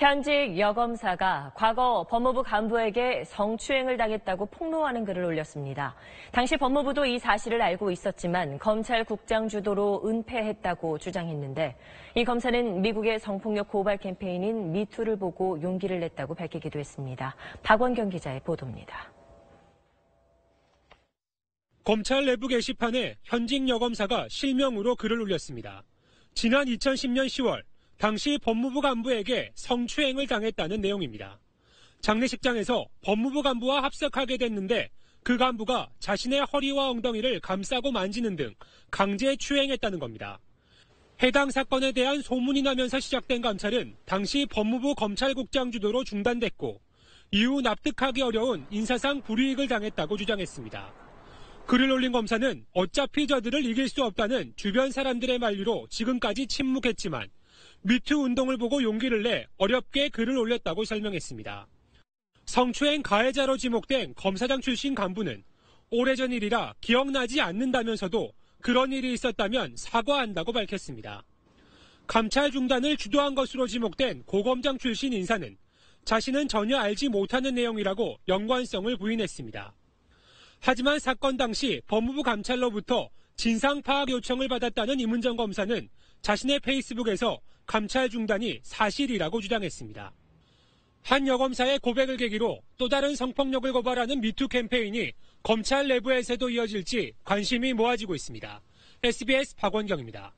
현직 여검사가 과거 법무부 간부에게 성추행을 당했다고 폭로하는 글을 올렸습니다. 당시 법무부도 이 사실을 알고 있었지만 검찰국장 주도로 은폐했다고 주장했는데 이 검사는 미국의 성폭력 고발 캠페인인 미투를 보고 용기를 냈다고 밝히기도 했습니다. 박원경 기자의 보도입니다. 검찰 내부 게시판에 현직 여검사가 실명으로 글을 올렸습니다. 지난 2010년 10월 당시 법무부 간부에게 성추행을 당했다는 내용입니다. 장례식장에서 법무부 간부와 합석하게 됐는데 그 간부가 자신의 허리와 엉덩이를 감싸고 만지는 등 강제 추행했다는 겁니다. 해당 사건에 대한 소문이 나면서 시작된 감찰은 당시 법무부 검찰국장 주도로 중단됐고 이후 납득하기 어려운 인사상 불이익을 당했다고 주장했습니다. 글을 올린 검사는 어차피 저들을 이길 수 없다는 주변 사람들의 만류로 지금까지 침묵했지만 미투 운동을 보고 용기를 내 어렵게 글을 올렸다고 설명했습니다. 성추행 가해자로 지목된 검사장 출신 간부는 오래전 일이라 기억나지 않는다면서도 그런 일이 있었다면 사과한다고 밝혔습니다. 감찰 중단을 주도한 것으로 지목된 고검장 출신 인사는 자신은 전혀 알지 못하는 내용이라고 연관성을 부인했습니다. 하지만 사건 당시 법무부 감찰로부터 진상 파악 요청을 받았다는 이문정 검사는 자신의 페이스북에서 감찰 중단이 사실이라고 주장했습니다. 한 여검사의 고백을 계기로 또 다른 성폭력을 고발하는 미투 캠페인이 검찰 내부에서도 이어질지 관심이 모아지고 있습니다. SBS 박원경입니다.